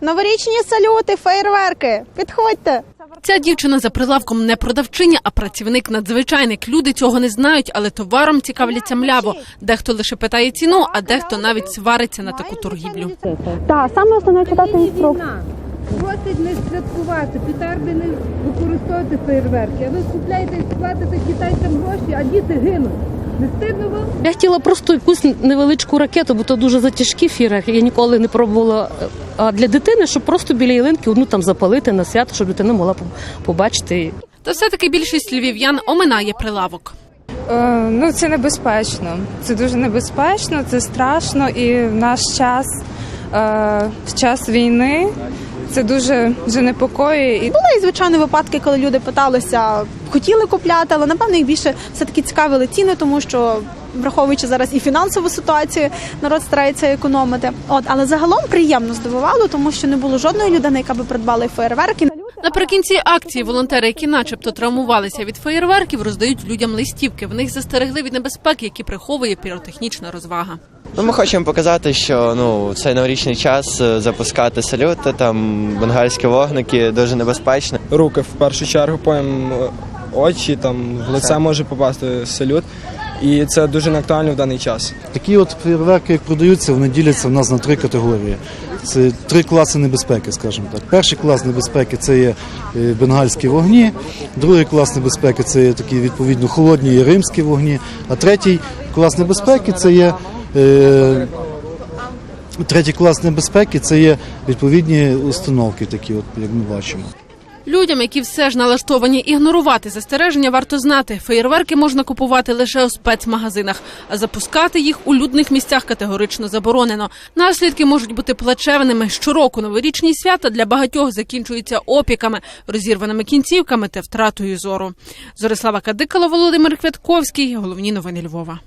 Новорічні салюти, фейерверки. Підходьте. Ця дівчина за прилавком не продавчиня, а працівник надзвичайник. Люди цього не знають, але товаром цікавляться мляво. Дехто лише питає ціну, а дехто навіть свариться на таку торгівлю. Так, саме основне читати інструкцію. Просить не святкувати, петарди не використовувати фейерверки. А ви купляєте і платите китайцям гроші, а діти гинуть. Не стидно вам? Я хотіла просто якусь невеличку ракету, бо то дуже затяжкі фіри. Я ніколи не пробувала. А для дитини, щоб просто біля ялинки одну там запалити на свято, щоб дитина могла побачити. Та все-таки більшість львів'ян оминає прилавок. Е, Ну, це небезпечно. Це дуже небезпечно, це страшно. І в наш час, е, в час війни, це дуже вже непокоює. І Були і звичайно випадки, коли люди питалися, хотіли купляти, але напевно їх більше все таки цікавили ціни, тому що. Враховуючи зараз і фінансову ситуацію, народ старається економити. От але загалом приємно здивувало, тому що не було жодної людини, яка би придбала і фейерверки. Наприкінці акції волонтери, які начебто травмувалися від феєрверків, роздають людям листівки. В них застерегли від небезпеки, які приховує піротехнічна розвага. Ну, ми хочемо показати, що ну цей новорічний час е, запускати салюти, там бенгальські вогники дуже небезпечно. руки в першу чергу, потім е, очі, там в лице може попасти салют. І це дуже неактуально в даний час. Такі от фейерверки, як продаються, вони діляться в нас на три категорії. Це три класи небезпеки, скажімо так. Перший клас небезпеки це є е, бенгальські вогні, другий клас небезпеки це є такі відповідно холодні і римські вогні, а третій клас небезпеки це є. Е, Третій клас небезпеки це є відповідні установки, такі, от, як ми бачимо. Людям, які все ж налаштовані ігнорувати застереження, варто знати, феєрверки можна купувати лише у спецмагазинах, а запускати їх у людних місцях категорично заборонено. Наслідки можуть бути плачевними. Щороку новорічні свята для багатьох закінчуються опіками, розірваними кінцівками та втратою зору. Зорислава Кадикала, Володимир Квятковський. Головні новини Львова.